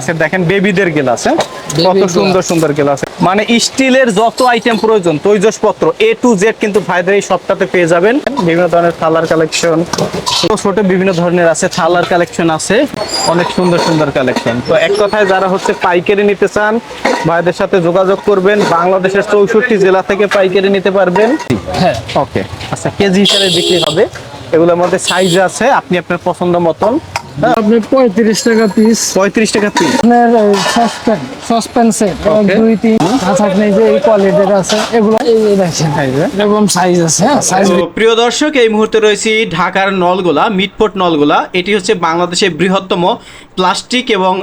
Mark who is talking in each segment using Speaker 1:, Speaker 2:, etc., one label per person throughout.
Speaker 1: আছে দেখেন বেবিদের গ্লাস হ্যাঁ? কত সুন্দর সুন্দর গ্লাস। মানে স্টিলের যত আইটেম প্রয়োজন তৈজসপত্র এ টু জেড কিন্তু ভাইদের এই সবটাতে পেয়ে যাবেন। বিভিন্ন ধরনের থালার কালেকশন ছোট বিভিন্ন ধরনের আছে থালার কালেকশন আছে অনেক সুন্দর সুন্দর কালেকশন তো এক কথায় যারা হচ্ছে পাইকারি নিতে চান ভাইদের সাথে যোগাযোগ করবেন বাংলাদেশের চৌষট্টি জেলা থেকে পাইকারি নিতে পারবেন।
Speaker 2: হ্যাঁ।
Speaker 1: ওকে আচ্ছা কেজি হিসাবে বিক্রি হবে। এগুলোর মধ্যে সাইজ আছে আপনি আপনার পছন্দ মতন
Speaker 2: আপনি পঁয়ত্রিশ টাকা পিস
Speaker 1: পঁয়ত্রিশ টাকা পিস
Speaker 2: আপনার সসপ্যান সসপ্যান সেট দুই তিন আপনি যে এই কোয়ালিটির আছে এগুলো এই দেখেন এরকম সাইজ আছে হ্যাঁ সাইজ
Speaker 3: প্রিয় দর্শক এই মুহূর্তে রয়েছি ঢাকার নলগোলা মিটপোর্ট নলগোলা। এটি হচ্ছে বাংলাদেশের বৃহত্তম প্লাস্টিক এবং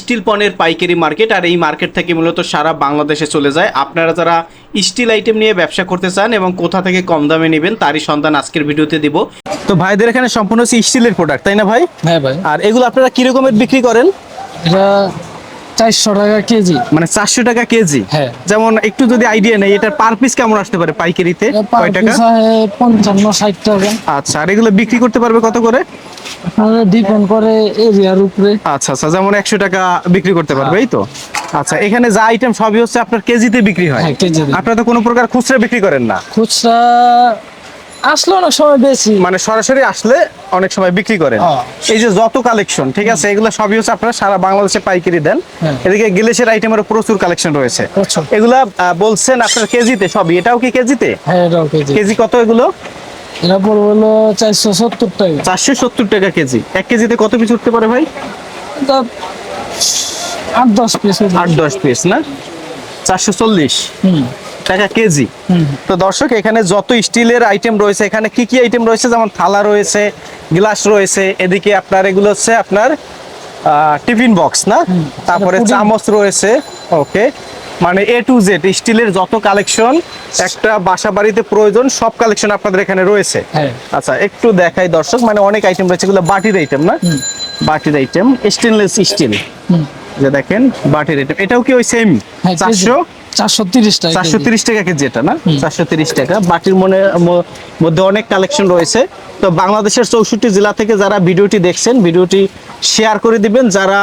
Speaker 3: স্টিল পণ্যের পাইকারি মার্কেট। আর এই মার্কেট থেকে মূলত সারা বাংলাদেশে চলে যায়। আপনারা যারা স্টিল আইটেম নিয়ে ব্যবসা করতে চান এবং কোথা থেকে কম দামে নেবেন তারই সন্ধান আজকের ভিডিওতে দিব।
Speaker 1: তো ভাইদের এখানে সম্পূর্ণ হচ্ছে স্টিলের প্রোডাক্ট তাই না ভাই?
Speaker 2: হ্যাঁ ভাই।
Speaker 1: আর এগুলো আপনারা কি রকমের বিক্রি করেন?
Speaker 2: এটা চারশো টাকা কেজি।
Speaker 1: মানে চারশো টাকা কেজি?
Speaker 2: হ্যাঁ।
Speaker 1: যেমন একটু যদি আইডিয়া নেই এটার পার পিস কেমন আসতে পারে পাইকারিতে? কয় টাকা?
Speaker 2: পঞ্চান্ন ষাট টাকা।
Speaker 1: আচ্ছা আর এগুলো বিক্রি করতে পারবে কত করে?
Speaker 2: ডিপেন্ড করে এরিয়ার উপরে।
Speaker 1: আচ্ছা আচ্ছা যেমন একশো টাকা বিক্রি করতে পারবে এই তো? আচ্ছা এখানে যা আইটেম সবই হচ্ছে আপনার কেজিতে বিক্রি হয়।
Speaker 2: হ্যাঁ,
Speaker 1: আপনারা তো কোনো প্রকার খুচরা বিক্রি করেন না?
Speaker 2: খুচরা আসলে অনেক সময় বেশি।
Speaker 1: মানে সরাসরি আসলে অনেক সময় বিক্রি করেন।
Speaker 2: হ্যাঁ।
Speaker 1: এই যে যত কালেকশন ঠিক আছে? এগুলো সবই হচ্ছে আপনারা সারা বাংলাদেশে পাইকারি দেন।
Speaker 2: হ্যাঁ।
Speaker 1: এদিকে গিলেসের আইটেমেরও প্রচুর কালেকশন রয়েছে। এগুলা বলছেন আপনার কেজিতে সবই। এটাও কি কেজিতে?
Speaker 2: হ্যাঁ এটাও কেজি।
Speaker 1: কেজি কত এগুলো?
Speaker 2: এটা পড়বে হলো চারশো সত্তর টাকা।
Speaker 1: চারশো সত্তর টাকা কেজি। এক কেজিতে কত পিস উঠতে পারে ভাই?
Speaker 2: আট দশ পিস
Speaker 1: আট দশ পিস না? চারশো চল্লিশ।
Speaker 2: হুম।
Speaker 1: টাকা কেজি। তো দর্শক এখানে যত স্টিলের আইটেম রয়েছে এখানে কি কি আইটেম রয়েছে? যেমন থালা রয়েছে গ্লাস রয়েছে এদিকে আপনার এগুলো হচ্ছে আপনার টিফিন বক্স না? তারপরে চামচ রয়েছে ওকে মানে এ টু জেড স্টিলের যত কালেকশন একটা বাসা বাড়িতে প্রয়োজন সব কালেকশন আপনাদের এখানে রয়েছে।
Speaker 2: হ্যাঁ।
Speaker 1: আচ্ছা একটু দেখাই দর্শক মানে অনেক আইটেম রয়েছে এগুলো বাটির আইটেম না? বাটির আইটেম স্টেনলেস স্টিল যে দেখেন বাটির আইটেম এটাও কি ওই সেম
Speaker 2: হ্যাঁ
Speaker 1: চারশো?
Speaker 2: চারশো তিরিশ টাকা
Speaker 1: চারশো। তিরিশ টাকা কেজি এটা না? চারশো তিরিশ টাকা। বাটির মনে মধ্যে অনেক কালেকশন রয়েছে। তো বাংলাদেশের চৌষট্টি জেলা থেকে যারা ভিডিওটি দেখছেন ভিডিওটি শেয়ার করে দিবেন। যারা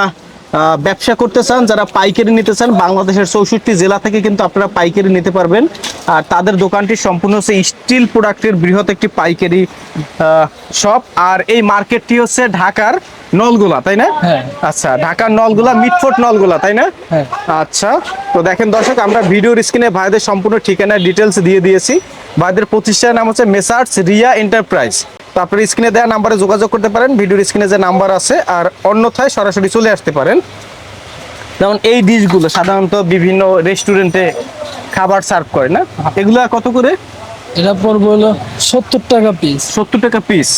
Speaker 1: ব্যবসা করতে চান যারা পাইকারি নিতে চান বাংলাদেশের চৌষট্টি জেলা থেকে কিন্তু আপনারা পাইকারি নিতে পারবেন। আর তাদের দোকানটি সম্পূর্ণ হচ্ছে স্টিল প্রোডাক্টের বৃহৎ একটি পাইকারি শপ আর এই মার্কেটটি হচ্ছে ঢাকার নলগোলা তাই না?
Speaker 2: হ্যাঁ।
Speaker 1: আচ্ছা ঢাকার নলগোলা মিটফোর্ট নলগুলা তাই না?
Speaker 2: হ্যাঁ।
Speaker 1: আচ্ছা তো দেখেন দর্শক আমরা ভিডিওর স্ক্রিনে ভাইদের সম্পূর্ণ ঠিকানা ডিটেলস দিয়ে দিয়েছি। ভাইদের প্রতিষ্ঠানের নাম হচ্ছে মেসার্স রিয়া এন্টারপ্রাইজ। তো আপনার স্ক্রিনে দেওয়া নাম্বারে যোগাযোগ করতে পারেন ভিডিওর স্ক্রিনে যে নাম্বার আছে আর অন্যথায় সরাসরি চলে আসতে পারেন। যেমন এই ডিশগুলো সাধারণত বিভিন্ন রেস্টুরেন্টে খাবার সার্ভ করে না? এগুলা কত করে?
Speaker 2: এটা পড়বে হলো সত্তর টাকা পিস
Speaker 1: সত্তর টাকা পিস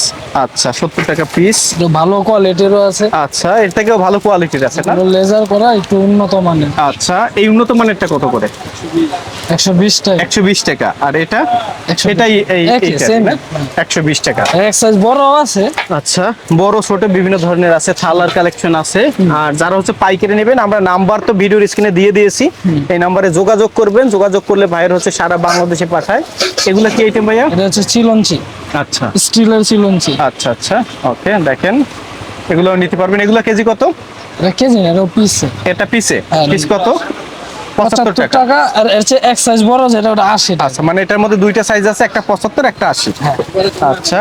Speaker 1: আচ্ছা সত্তর টাকা পিস
Speaker 2: ভালো কোয়ালিটিরও আছে।
Speaker 1: আচ্ছা এর থেকেও ভালো কোয়ালিটির আছে
Speaker 2: লেজার করা একটু উন্নত মানের।
Speaker 1: আচ্ছা এই উন্নত মানেরটা কত করে?
Speaker 2: একশো বিশ টাকা।
Speaker 1: একশো বিশ টাকা। আর এটা? এটাই এই একশো বিশ টাকা।
Speaker 2: এক সাইজ বড় আছে।
Speaker 1: আচ্ছা বড় ছোট বিভিন্ন ধরনের আছে থালার কালেকশন আছে। আর যারা হচ্ছে পাইকারি নেবেন আমরা নাম্বার তো ভিডিওর স্ক্রিনে দিয়ে দিয়েছি। এই নাম্বারে যোগাযোগ করবেন যোগাযোগ করলে ভাইয়ের হচ্ছে সারা বাংলাদেশে পাঠায়। এগুলো কি আইটেম ভাইয়া?
Speaker 2: এটা হচ্ছে চিলঞ্চি।
Speaker 1: আচ্ছা।
Speaker 2: স্টিলের চিলঞ্চি।
Speaker 1: আচ্ছা আচ্ছা। ওকে দেখেন। এগুলো নিতে পারবেন। এগুলো কেজি কত?
Speaker 2: এটা কেজি না এটা পিস
Speaker 1: এটা পিসে
Speaker 2: হ্যাঁ,
Speaker 1: পিস কত? পঁচাত্তর
Speaker 2: পঁচাত্তর
Speaker 1: টাকা।
Speaker 2: টাকা আর এর চেয়ে এক সাইজ বড় যেটা ওটা আশি টাকা।
Speaker 1: আচ্ছা মানে এটার মধ্যে দুইটা সাইজ আছে একটা পঁচাত্তর একটা আশি।
Speaker 2: হ্যাঁ।
Speaker 1: আচ্ছা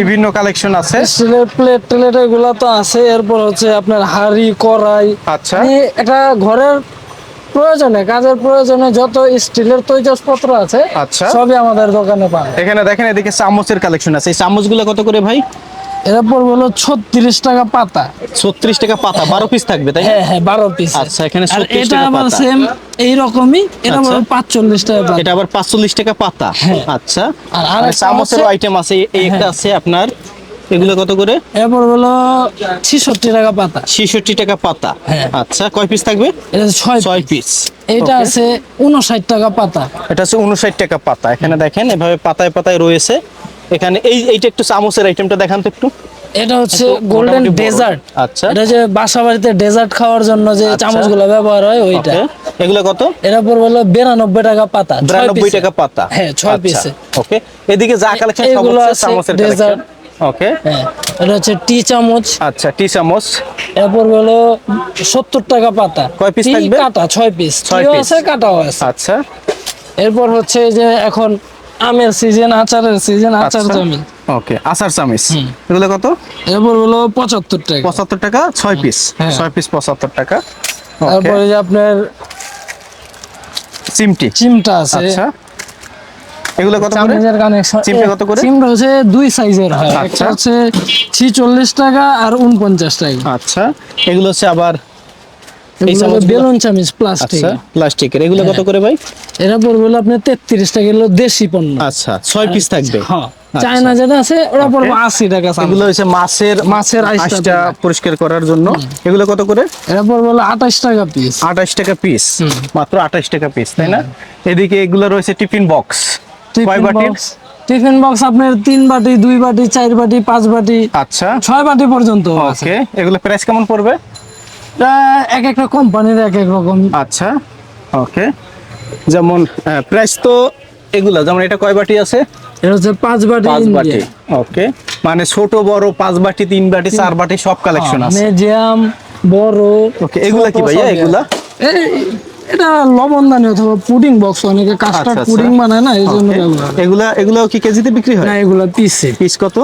Speaker 1: বিভিন্ন কালেকশন আছে।
Speaker 2: স্টিলের প্লেট টেলেট এগুলো তো আছে এরপর হচ্ছে আপনার হাড়ি কড়াই।
Speaker 1: আচ্ছা।
Speaker 2: মানে এটা ঘরের প্রয়োজনে কাজের প্রয়োজনে যত স্টিলের তৈজসপত্র আছে
Speaker 1: আচ্ছা।
Speaker 2: সবই আমাদের দোকানে পাবে
Speaker 1: এখানে দেখেন এদিকে চামচের কালেকশন আছে। এই চামচগুলো কত করে ভাই?
Speaker 2: পড়বে হলো ছত্রিশ টাকা পাতা।
Speaker 1: ছত্রিশ টাকা পাতা বারো পিস থাকবে তাই
Speaker 2: হ্যাঁ হ্যাঁ বারো পিস
Speaker 1: আচ্ছা, এখানে
Speaker 2: এটা আবার সেম এইরকমই এটা
Speaker 1: আচ্ছা।
Speaker 2: আবার পাঁচচল্লিশ টাকা পাতা।
Speaker 1: এটা আবার পাঁচচল্লিশ টাকা পাতা।
Speaker 2: হ্যাঁ।
Speaker 1: আচ্ছা।
Speaker 2: আর আরেকটা
Speaker 1: আইটেম আছে এই একটা আছে আপনার এগুলো কত করে?
Speaker 2: এরপর হলো ছিষট্টি টাকা পাতা।
Speaker 1: ছেষট্টি টাকা পাতা।
Speaker 2: হ্যাঁ।
Speaker 1: আচ্ছা কয় পিস থাকবে?
Speaker 2: এটা ছয়
Speaker 1: ছয় পিস
Speaker 2: এটা আছে উনষাট টাকা পাতা।
Speaker 1: এটা হচ্ছে উনষাট টাকা পাতা। এখানে দেখেন এভাবে পাতায় পাতায় রয়েছে। এখানে এই এইটা একটু চামচের আইটেমটা দেখান তো একটু।
Speaker 2: এটা হচ্ছে গোল্ডেন ডেজার্ট
Speaker 1: আচ্ছা।
Speaker 2: এটা যে বাসা বাড়িতে ডেজার্ট খাওয়ার জন্য যে
Speaker 1: আচ্ছা।
Speaker 2: চামচগুলো ব্যবহার হয় ওইটা।
Speaker 1: এগুলো কত?
Speaker 2: এটা পড়বে হলো বিরানব্বই টাকা পাতা ছয়
Speaker 1: বিরানব্বই
Speaker 2: piece-এ।
Speaker 1: টাকা পাতা।
Speaker 2: হ্যাঁ ছয় পিসে
Speaker 1: ওকে। এদিকে যা কালেকশন সব হচ্ছে চামচের
Speaker 2: ডেজার্ট
Speaker 1: কালেকশন ওকে।
Speaker 2: হ্যাঁ এটা হচ্ছে টি চামচ।
Speaker 1: আচ্ছা টি চামচ।
Speaker 2: এরপর হলো সত্তর টাকা পাতা।
Speaker 1: কয়
Speaker 2: পিস
Speaker 1: থাকবে?
Speaker 2: কাটা ছয় পিস
Speaker 1: ছয়
Speaker 2: টিও
Speaker 1: piece।
Speaker 2: আছে কাটাও আছে।
Speaker 1: আচ্ছা।
Speaker 2: এরপর হচ্ছে যে এখন আমের সিজন আচারের সিজন আচার
Speaker 1: আচ্ছা
Speaker 2: জমি
Speaker 1: ওকে আচার চামিচ। এগুলো কত?
Speaker 2: এরপর হলো পঁচাত্তর টাকা।
Speaker 1: পঁচাত্তর টাকা ছয় পিস
Speaker 2: হ্যাঁ।
Speaker 1: ছয় পিস পঁচাত্তর টাকা।
Speaker 2: তারপরে যে আপনার
Speaker 1: চিমটি।
Speaker 2: চিমটা আছে।
Speaker 1: আচ্ছা। এগুলো কত করে? চিমটা কত করে?
Speaker 2: চিমটা হচ্ছে দুই সাইজের হয়।
Speaker 1: আচ্ছা।
Speaker 2: একটা হচ্ছে ছিচল্লিশ টাকা আর উনপঞ্চাশ টাকা।
Speaker 1: আচ্ছা। এগুলো হচ্ছে আবার এই
Speaker 2: বেলুন চামিচ প্লাস্টিক
Speaker 1: আচ্ছা প্লাস্টিকের। এগুলো কত করে ভাই?
Speaker 2: এরা পড়বে হলো আপনার তেত্রিশ টাকা দেশি পণ্য।
Speaker 1: আচ্ছা পিস থাকবে।
Speaker 2: হ্যাঁ।
Speaker 1: আচ্ছা।
Speaker 2: চায়না যেটা আছে ওরা পড়বে আশি টাকা
Speaker 1: এগুলো হচ্ছে মাছের
Speaker 2: মাছের আইসটা
Speaker 1: আইসটা পরিষ্কার করার জন্য। এগুলো কত করে?
Speaker 2: এরা পড়বে হলো টাকা পিস
Speaker 1: আঠাশ টাকা পিস মাত্র আঠাশ টাকা পিস তাই না? এদিকে এগুলো রয়েছে টিফিন বক্স কয়
Speaker 2: টিফিন বক্স আপনার তিন বাটি দুই বাটি চার বাটি পাঁচ বাটি।
Speaker 1: আচ্ছা।
Speaker 2: ছয় বাটি পর্যন্ত
Speaker 1: ওকে এগুলো প্রাইস কেমন পড়বে?
Speaker 2: এক একটা কোম্পানির এক এক রকম।
Speaker 1: আচ্ছা ওকে। যেমন প্রাইস তো এগুলা যেমন এটা কয় বাটি আছে?
Speaker 2: এটা হচ্ছে পাঁচ বাটি
Speaker 1: পাঁচ বাটি ওকে। মানে ছোট বড় পাঁচ বাটি তিন বাটি চার বাটি সব কালেকশন আছে।
Speaker 2: মিডিয়াম বড়
Speaker 1: ওকে এগুলা কি ভাইয়া এগুলা?
Speaker 2: এটা লবণদানি অথবা পুডিং বক্স অনেকে কাস্টার্ড
Speaker 1: আচ্ছা, আচ্ছা।
Speaker 2: পুডিং বানায় না এই জন্য।
Speaker 1: এগুলা এগুলাও কি কেজিতে বিক্রি হয়?
Speaker 2: না এগুলো পিসে
Speaker 1: পিস কত?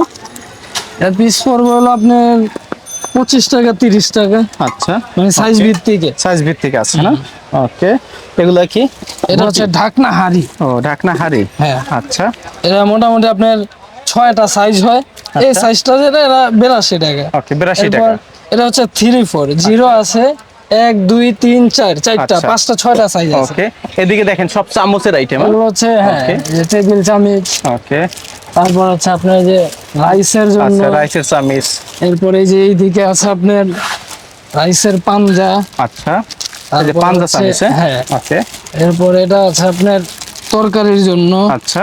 Speaker 2: পিস পড়বে হলো আপনার পঁচিশ টাকা তিরিশ টাকা।
Speaker 1: আচ্ছা।
Speaker 2: মানে সাইজ ভিত্তিক।
Speaker 1: সাইজ ভিত্তিক আছে না? ওকে এগুলা কি?
Speaker 2: এটা হচ্ছে ঢাকনা হাড়ি।
Speaker 1: ও ঢাকনা হাড়ি।
Speaker 2: হ্যাঁ।
Speaker 1: আচ্ছা।
Speaker 2: এটা মোটামুটি আপনার ছয়টা সাইজ হয়। এই সাইজটা যেটা এরা বেরাশি টাকা।
Speaker 1: ওকে বিরাশি টাকা।
Speaker 2: এটা হচ্ছে থ্রি ফোর জিরো আছে। এক দুই তিন চার চারটা
Speaker 1: আচ্ছা।
Speaker 2: পাঁচটা ছয়টা সাইজ আছে।
Speaker 1: ওকে এদিকে দেখেন সব চামচের আইটেম
Speaker 2: এগুলো হচ্ছে হ্যাঁ টেবিল চামিচ।
Speaker 1: ওকে
Speaker 2: তারপর হচ্ছে আপনার যে রাইসের জন্য।
Speaker 1: আচ্ছা রাইসের চামিচ।
Speaker 2: এরপরে এই যে এইদিকে আছে আপনার রাইসের পাঞ্জা।
Speaker 1: আচ্ছা। যে পাঞ্জা চামিচ
Speaker 2: হ্যাঁ।
Speaker 1: ওকে
Speaker 2: এরপর এটা আছে আপনার তরকারির জন্য।
Speaker 1: আচ্ছা।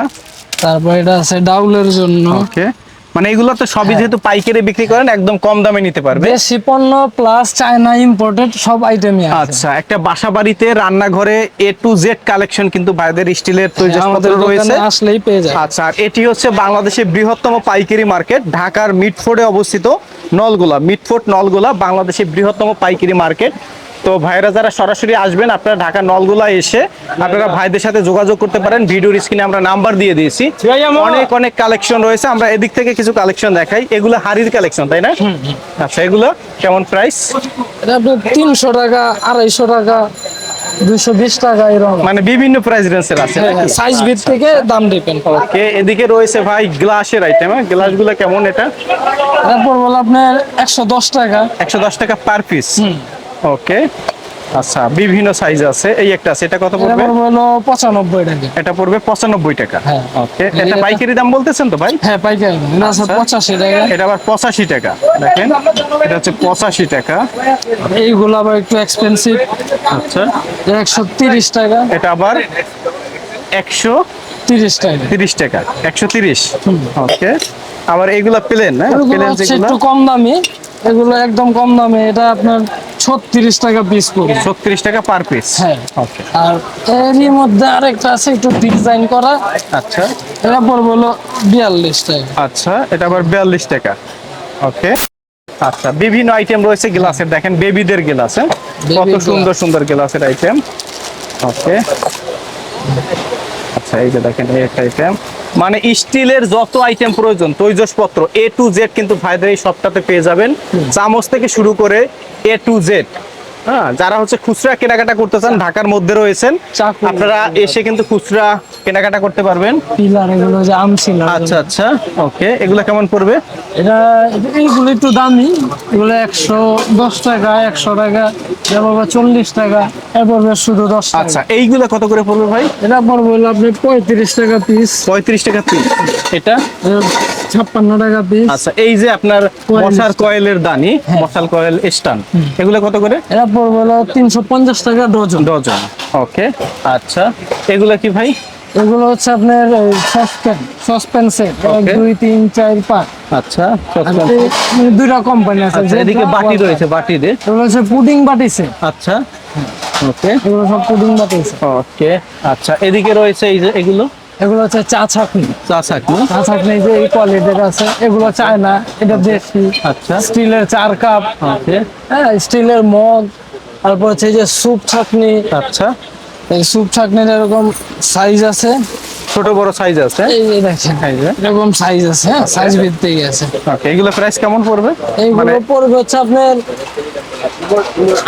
Speaker 2: তারপর এটা আছে ডাউলের জন্য।
Speaker 1: ওকে মানে এগুলো তো সবই
Speaker 2: হ্যাঁ।
Speaker 1: যেহেতু পাইকারি বিক্রি করেন একদম কম দামে নিতে পারবে।
Speaker 2: দেশি পণ্য প্লাস চায়না ইম্পোর্টেড সব আইটেমই আছে।
Speaker 1: আচ্ছা একটা বাসা বাড়িতে রান্নাঘরে এ টু জেড কালেকশন কিন্তু ভাইদের স্টিলের তৈজসপত্র
Speaker 2: আমাদের
Speaker 1: রয়েছে।
Speaker 2: আসলেই পেয়ে যায়
Speaker 1: আচ্ছা আর এটি হচ্ছে বাংলাদেশের বৃহত্তম পাইকারি মার্কেট ঢাকার মিটফোর্ডে অবস্থিত নলগোলা। মিটফোর্ড নলগোলা বাংলাদেশের বৃহত্তম পাইকারি মার্কেট। তো ভাইরা যারা সরাসরি আসবেন আপনারা ঢাকা নলগুলা এসে আপনারা ভাইদের সাথে যোগাযোগ করতে পারেন। ভিডিওর স্ক্রিনে আমরা নাম্বার দিয়ে দিয়েছি। অনেক অনেক কালেকশন রয়েছে। আমরা এদিক থেকে কিছু কালেকশন দেখাই। এগুলো হাড়ির কালেকশন তাই না? আচ্ছা এগুলো কেমন প্রাইস
Speaker 2: এটা তিনশো টাকা আড়াইশো টাকা টাকা এরকম।
Speaker 1: মানে বিভিন্ন প্রাইস রেঞ্জের আছে
Speaker 2: সাইজ ভিত্তিকে দাম ডিপেন্ড করে।
Speaker 1: ওকে এদিকে রয়েছে ভাই গ্লাসের আইটেম গ্লাসগুলো কেমন এটা?
Speaker 2: তারপর বলে আপনার একশো দশ টাকা।
Speaker 1: একশো দশ টাকা পার পিস ওকে। আচ্ছা বিভিন্ন সাইজ আছে। এই একটা আছে এটা কত পড়বে?
Speaker 2: হলো পঁচানব্বই টাকা।
Speaker 1: এটা পড়বে পঁচানব্বই টাকা।
Speaker 2: হ্যাঁ।
Speaker 1: ওকে এটা পাইকারি দাম বলতেছেন তো ভাই?
Speaker 2: হ্যাঁ পাইকারি এটা আছে
Speaker 1: আচ্ছা।
Speaker 2: পঁচাশি টাকা।
Speaker 1: এটা আবার পঁচাশি টাকা। দেখেন এটা হচ্ছে পঁচাশি টাকা।
Speaker 2: এইগুলো আবার একটু এক্সপেন্সিভ
Speaker 1: আচ্ছা।
Speaker 2: একশো তিরিশ টাকা।
Speaker 1: এটা আবার একশো
Speaker 2: তিরিশ টাকা।
Speaker 1: তিরিশ টাকা। একশো তিরিশ। ওকে। আবার এইগুলা প্লেন না? প্লেন যেগুলো?
Speaker 2: একটু কম দামি। এগুলো একদম কম দামে। এটা আপনার ছত্রিশ টাকা পিস পড়বে
Speaker 1: ছত্রিশ টাকা পার পিস
Speaker 2: হ্যাঁ।
Speaker 1: ওকে
Speaker 2: আর এরই মধ্যে আরেকটা আছে একটু ডিজাইন করা।
Speaker 1: আচ্ছা।
Speaker 2: এটা পড়বে হলো বিয়াল্লিশ টাকা।
Speaker 1: আচ্ছা এটা আবার বিয়াল্লিশ টাকা। ওকে আচ্ছা বিভিন্ন আইটেম রয়েছে গ্লাসের। দেখেন বেবিদের গ্লাস হ্যাঁ? কত সুন্দর সুন্দর গ্লাসের আইটেম ওকে আচ্ছা এই যে দেখেন এই একটা আইটেম মানে স্টিলের যত আইটেম প্রয়োজন তৈজসপত্র এ টু জেড কিন্তু ভাইদের এই সবটাতে পেয়ে যাবেন। চামচ থেকে শুরু করে এ টু জেড হ্যাঁ যারা হচ্ছে খুচরা কেনাকাটা করতে চান ঢাকার মধ্যে রয়েছেন। আপনারা এসে কিন্তু খুচরা কেনাকাটা করতে পারবেন।
Speaker 2: পিলার এগুলো যে আম ছিল।
Speaker 1: আচ্ছা আচ্ছা ওকে এগুলো কেমন পড়বে?
Speaker 2: এটা এইগুলো একটু দামি। এগুলো একশো দশ টাকা একশো টাকা পড়বে চল্লিশ টাকা পড়বে শুধু দশ
Speaker 1: আচ্ছা এইগুলো কত করে পড়বে ভাই?
Speaker 2: এটা পড়বে হলো আপনি পঁয়ত্রিশ টাকা পিস
Speaker 1: পঁয়ত্রিশ টাকা পিস এটা?
Speaker 2: ছাপ্পান্ন টাকা পিস
Speaker 1: আচ্ছা এই যে আপনার মশার কয়েলের দানি মশার কয়েল স্টান এগুলো কত করে?
Speaker 2: এটা পড়বে হলো তিনশো পঞ্চাশ টাকা ডজন।
Speaker 1: ডজন ওকে আচ্ছা। এগুলো কি ভাই?
Speaker 2: এগুলো হচ্ছে আপনার সসপ্যান সসপ্যান সেট এক দুই তিন চার পাঁচ।
Speaker 1: আচ্ছা
Speaker 2: মানে দুইটা কোম্পানি আছে
Speaker 1: আচ্ছা এদিকে বাটি। রয়েছে বাটিতে
Speaker 2: এগুলো হচ্ছে পুডিং বাটি সেট
Speaker 1: আচ্ছা ওকে।
Speaker 2: এগুলো সব পুডিং বাটি
Speaker 1: ওকে আচ্ছা এদিকে রয়েছে এই যে এগুলো?
Speaker 2: এগুলো হচ্ছে চা ছাকনি
Speaker 1: চা ছাকনি
Speaker 2: চা ছাকনি যে এই কোয়ালিটির আছে এগুলো চায় না এটা দেশি।
Speaker 1: আচ্ছা।
Speaker 2: স্টিলের চার কাপ। হ্যাঁ স্টিলের মগ তারপর হচ্ছে যে স্যুপ ছাকনি
Speaker 1: আচ্ছা।
Speaker 2: এই স্যুপ ছাকনির এরকম সাইজ আছে।
Speaker 1: ছোট বড় সাইজ আছে?
Speaker 2: এই এরকম সাইজ আছে হ্যাঁ সাইজ ভিত্তিক আছে।
Speaker 1: ওকে এগুলো প্রাইস কেমন পড়বে?
Speaker 2: এইগুলো
Speaker 1: মানে
Speaker 2: পড়বে হচ্ছে আপনার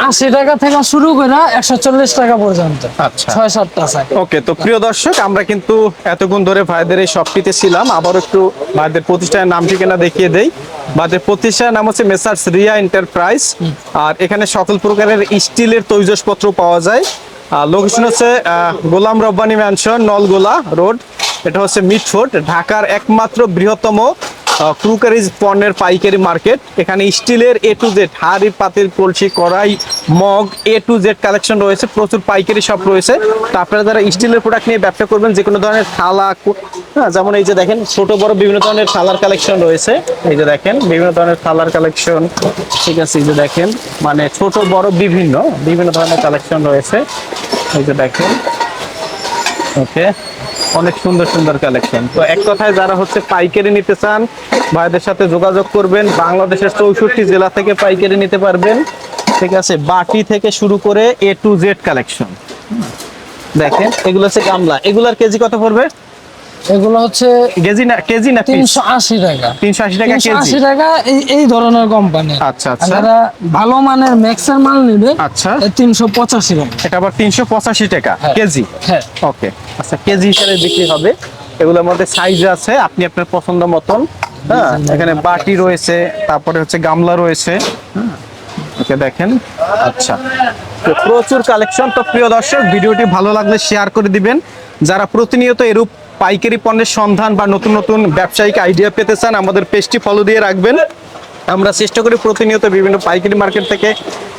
Speaker 2: আশি টাকা থেকে শুরু করে একশো চল্লিশ টাকা পর্যন্ত।
Speaker 1: আচ্ছা।
Speaker 2: ছয় সাতটা
Speaker 1: ওকে তো প্রিয় দর্শক আমরা কিন্তু এতক্ষণ ধরে ভাইদের এই শপটিতে ছিলাম। আবার একটু ভাইদের প্রতিষ্ঠানের নাম ঠিকানা দেখিয়ে দেই। ভাইদের প্রতিষ্ঠানের নাম হচ্ছে মেসার্স রিয়া এন্টারপ্রাইজ। আর এখানে সকল প্রকারের স্টিলের তৈজসপত্র পাওয়া যায়। লোকেশন হচ্ছে গোলাম রব্বানি ম্যানশন নলগোলা রোড এটা হচ্ছে মিটফোর্ট ঢাকার একমাত্র বৃহত্তম ক্রুকারিজ পণ্যের পাইকারি মার্কেট। এখানে স্টিলের এ টু জেড হাড়ি, পাতিল, কলসি, কড়াই, mug A to Z collection রয়েছে, প্রচুর পাইকারি সব রয়েছে। তো আপনারা যারা স্টিলের প্রোডাক্ট নিয়ে ব্যবসা করবেন যে কোনো ধরনের থালা হ্যাঁ যেমন এই যে দেখেন, ছোট, বড় বিভিন্ন ধরনের থালার কালেকশন রয়েছে। এই যে দেখেন, বিভিন্ন ধরনের থালার কালেকশন ঠিক আছে, এই যে দেখেন মানে ছোট, বড়, বিভিন্ন বিভিন্ন ধরনের কালেকশন রয়েছে। এই যে দেখেন, ওকে। অনেক সুন্দর সুন্দর কালেকশন তো এক কথায় যারা হচ্ছে পাইকারি নিতে চান, ভাইদের সাথে যোগাযোগ করবেন, বাংলাদেশের চৌষট্টি জেলা থেকে পাইকারি নিতে পারবেন। ঠিক আছে, বাটি থেকে শুরু করে এ টু জেড কালেকশন দেখেন, এগুলো হচ্ছে গামলা। এগুলার কেজি কত পড়বে?
Speaker 2: এগুলো হচ্ছে
Speaker 1: কেজি না কেজি না
Speaker 2: তিনশো আশি টাকা।
Speaker 1: তিনশো আশি টাকা কেজি?
Speaker 2: আশি টাকা এই এই ধরনের কোম্পানি।
Speaker 1: আচ্ছা, আচ্ছা।
Speaker 2: যারা ভালো মানের ম্যাক্সের মাল নিবে
Speaker 1: আচ্ছা।
Speaker 2: তিনশো পঁচাশি টাকা।
Speaker 1: এটা আবার তিনশো পঁচাশি টাকা
Speaker 2: হ্যাঁ।
Speaker 1: কেজি?
Speaker 2: হ্যাঁ।
Speaker 1: ওকে। আচ্ছা কেজি হিসাবে বিক্রি হবে। এগুলোর মধ্যে সাইজ আছে আপনি আপনার পছন্দ মতন। হ্যাঁ এখানে বাটি রয়েছে তারপরে হচ্ছে গামলা রয়েছে। ওকে দেখেন। আচ্ছা। তো প্রচুর কালেকশন তো প্রিয় দর্শক ভিডিওটি ভালো লাগলে শেয়ার করে দিবেন। যারা প্রতিনিয়ত এরূপ পাইকারি পণ্যের সন্ধান বা নতুন নতুন ব্যবসায়িক আইডিয়া পেতে চান, আমাদের পেজটি ফলো দিয়ে রাখবেন। আমরা চেষ্টা করি প্রতিনিয়ত বিভিন্ন পাইকারি মার্কেট থেকে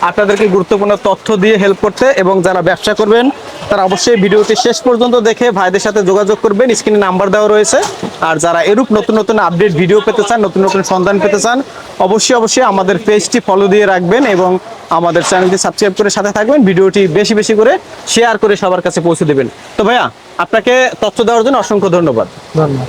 Speaker 1: আপনাদেরকে গুরুত্বপূর্ণ তথ্য দিয়ে হেল্প করতে এবং যারা ব্যবসা করবেন, তারা অবশ্যই ভিডিওটি শেষ পর্যন্ত দেখে ভাইদের সাথে যোগাযোগ করবেন। স্ক্রিনে নাম্বার দেওয়া রয়েছে। আর যারা এরূপ নতুন নতুন আপডেট ভিডিও পেতে চান, নতুন নতুন সন্ধান পেতে চান, অবশ্যই অবশ্যই আমাদের পেজটি ফলো দিয়ে রাখবেন এবং আমাদের চ্যানেলটি সাবস্ক্রাইব করে সাথে থাকবেন। ভিডিওটি বেশি বেশি করে শেয়ার করে সবার কাছে পৌঁছে দেবেন। তো ভাইয়া, আপনাকে তথ্য দেওয়ার জন্য অসংখ্য ধন্যবাদ।
Speaker 2: ধন্যবাদ।